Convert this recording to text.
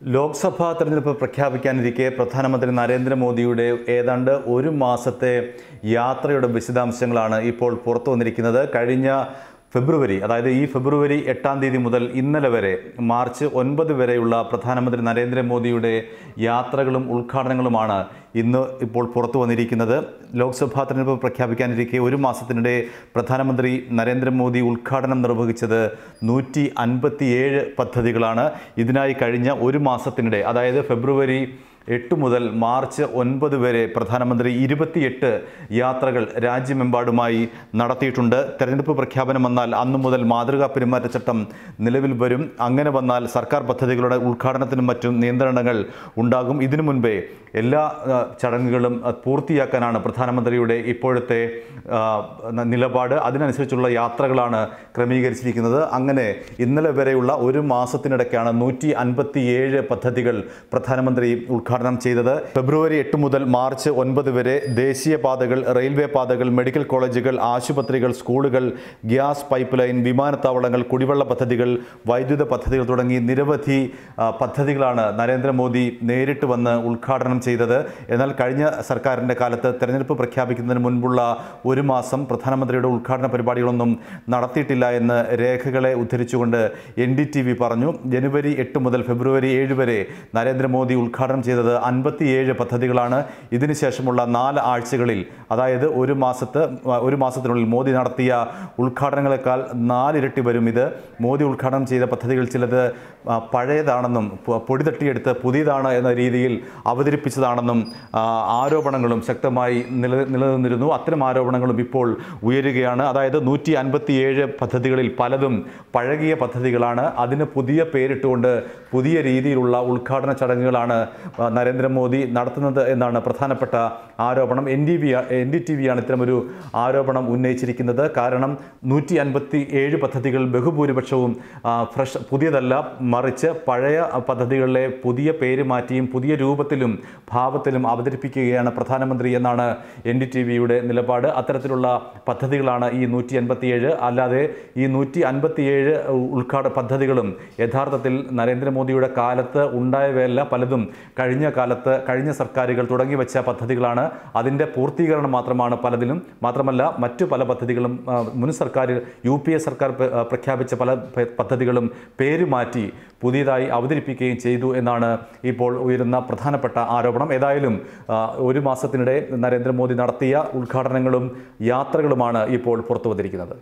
ലോക്സഭാ തെരഞ്ഞെടുപ്പ് പ്രഖ്യാപിക്കാനിരിക്കെ പ്രധാനമന്ത്രി നരേന്ദ്രമോദിയുടെ ഏതാണ്ട് ഒരു മാസത്തെ യാത്രയുടെ വിശദാംശങ്ങളാണ് ഇപ്പോൾ പുറത്തു വന്നിരിക്കുന്നത്. കഴിഞ്ഞ ഫെബ്രുവരി അതായത് ഈ ഫെബ്രുവരി എട്ടാം തീയതി മുതൽ ഇന്നലെ വരെ മാർച്ച് ഒൻപത് വരെയുള്ള പ്രധാനമന്ത്രി നരേന്ദ്രമോദിയുടെ യാത്രകളും ഉദ്ഘാടനങ്ങളുമാണ് ഇന്ന് ഇപ്പോൾ പുറത്തു വന്നിരിക്കുന്നത് ലോക്സഭാ തെരഞ്ഞെടുപ്പ് പ്രഖ്യാപിക്കാനിരിക്കെ ഒരു മാസത്തിനിടെ പ്രധാനമന്ത്രി നരേന്ദ്രമോദി ഉദ്ഘാടനം നിർവഹിച്ചത് നൂറ്റി അൻപത്തിയേഴ് പദ്ധതികളാണ്. ഇതിനായി കഴിഞ്ഞ ഒരു മാസത്തിനിടെ അതായത് ഫെബ്രുവരി എട്ട് മുതൽ മാർച്ച് ഒൻപത് വരെ പ്രധാനമന്ത്രി ഇരുപത്തിയെട്ട് യാത്രകൾ രാജ്യമെമ്പാടുമായി നടത്തിയിട്ടുണ്ട്. തെരഞ്ഞെടുപ്പ് പ്രഖ്യാപനം വന്നാൽ അന്നു മുതൽ മാതൃകാ പെരുമാറ്റച്ചട്ടം നിലവിൽ വരും. അങ്ങനെ വന്നാൽ സർക്കാർ പദ്ധതികളുടെ ഉദ്ഘാടനത്തിനും മറ്റും നിയന്ത്രണങ്ങൾ ഉണ്ടാകും. ഇതിനു മുൻപേ എല്ലാ ചടങ്ങുകളും പൂർത്തിയാക്കാനാണ് പ്രധാനമന്ത്രിയുടെ ഇപ്പോഴത്തെ നിലപാട്. അതിനനുസരിച്ചുള്ള യാത്രകളാണ് ക്രമീകരിച്ചിരിക്കുന്നത്. അങ്ങനെ ഇന്നലെ വരെയുള്ള ഒരു മാസത്തിനിടയ്ക്കാണ് നൂറ്റി അൻപത്തിയേഴ് പദ്ധതികൾ പ്രധാനമന്ത്രി ഉദ്ഘാടനം ചെയ്തത്. ഫെബ്രുവരി എട്ട് മുതൽ മാർച്ച് ഒൻപത് വരെ ദേശീയ പാതകൾ റെയിൽവേ പാതകൾ മെഡിക്കൽ കോളേജുകൾ ആശുപത്രികൾ സ്കൂളുകൾ ഗ്യാസ് പൈപ്പ് ലൈൻ വിമാനത്താവളങ്ങൾ കുടിവെള്ള പദ്ധതികൾ വൈദ്യുത പദ്ധതികൾ തുടങ്ങി നിരവധി പദ്ധതികളാണ് നരേന്ദ്രമോദി നേരിട്ട് വന്ന് ഉദ്ഘാടനം ചെയ്തത്. എന്നാൽ കഴിഞ്ഞ സർക്കാരിന്റെ കാലത്ത് തെരഞ്ഞെടുപ്പ് പ്രഖ്യാപിക്കുന്നതിന് മുൻപുള്ള ഒരു മാസം പ്രധാനമന്ത്രിയുടെ ഉദ്ഘാടന പരിപാടികളൊന്നും നടത്തിയിട്ടില്ല എന്ന് രേഖകളെ ഉദ്ധരിച്ചുകൊണ്ട് എൻ ഡി ടി വി പറഞ്ഞു. ജനുവരി എട്ട് മുതൽ ഫെബ്രുവരി ഏഴ് വരെ നരേന്ദ്രമോദി ഉദ്ഘാടനം ചെയ്തത് അൻപത്തിയേഴ് പദ്ധതികളാണ്. ഇതിനുശേഷമുള്ള നാല് ആഴ്ചകളിൽ അതായത് ഒരു മാസത്ത് ഒരു മാസത്തിനുള്ളിൽ മോദി നടത്തിയ ഉദ്ഘാടനങ്ങളെക്കാൾ നാലിരട്ടി വരും ഇത്. മോദി ഉദ്ഘാടനം ചെയ്ത പദ്ധതികൾ ചിലത് പഴയതാണെന്നും പൊടിതട്ടിയെടുത്ത് പൊടി തട്ടിയെടുത്ത് പുതിയതാണ് എന്ന രീതിയിൽ അവതരിപ്പിച്ചതാണെന്നും ആരോപണങ്ങളും ശക്തമായി നില നിലനിന്നിരുന്നു. അത്തരം ആരോപണങ്ങളും ഇപ്പോൾ ഉയരുകയാണ്. അതായത് നൂറ്റി അൻപത്തിയേഴ് പദ്ധതികളിൽ പലതും പഴകിയ പദ്ധതികളാണ്. അതിന് പുതിയ പേരിട്ടുകൊണ്ട് പുതിയ രീതിയിലുള്ള ഉദ്ഘാടന ചടങ്ങുകളാണ് നരേന്ദ്രമോദി നടത്തുന്നത് എന്നാണ് പ്രധാനപ്പെട്ട ആരോപണം. N D V N D T വിയാണ് ഇത്തരമൊരു ആരോപണം ഉന്നയിച്ചിരിക്കുന്നത്. കാരണം നൂറ്റി അൻപത്തി ഏഴ് പദ്ധതികൾ ബഹുഭൂരിപക്ഷവും ഫ്രഷ് പുതിയതല്ല. മറിച്ച് പഴയ പദ്ധതികളിലെ പുതിയ പേര് മാറ്റിയും പുതിയ രൂപത്തിലും ഭാവത്തിലും അവതരിപ്പിക്കുകയാണ് പ്രധാനമന്ത്രി എന്നാണ് എൻ ഡി ടി വിയുടെ നിലപാട്. അത്തരത്തിലുള്ള പദ്ധതികളാണ് ഈ നൂറ്റി അൻപത്തിയേഴ് അല്ലാതെ ഈ നൂറ്റി അൻപത്തിയേഴ് ഉദ്ഘാട പദ്ധതികളും യഥാർത്ഥത്തിൽ നരേന്ദ്രമോദിയുടെ കാലത്ത് ഉണ്ടായവയല്ല. പലതും കഴിഞ്ഞ കാലത്ത് കഴിഞ്ഞ സർക്കാരുകൾ തുടങ്ങി വെച്ച പദ്ധതികളാണ്. അതിന്റെ പൂർത്തീകരണം മാത്രമാണ് പലതിലും. മാത്രമല്ല മറ്റു പല പദ്ധതികളും മുൻ സർക്കാർ യു പി എ സർക്കാർ പ്രഖ്യാപിച്ച പല പദ്ധതികളും പേര് മാറ്റി പുതിയതായി അവതരിപ്പിക്കുകയും ചെയ്തു എന്നാണ് ഇപ്പോൾ ഉയരുന്ന പ്രധാനപ്പെട്ട ആരോപണം. ഏതായാലും ഒരു മാസത്തിനിടെ നരേന്ദ്രമോദി നടത്തിയ ഉദ്ഘാടനങ്ങളും യാത്രകളുമാണ് ഇപ്പോൾ പുറത്തു വന്നിരിക്കുന്നത്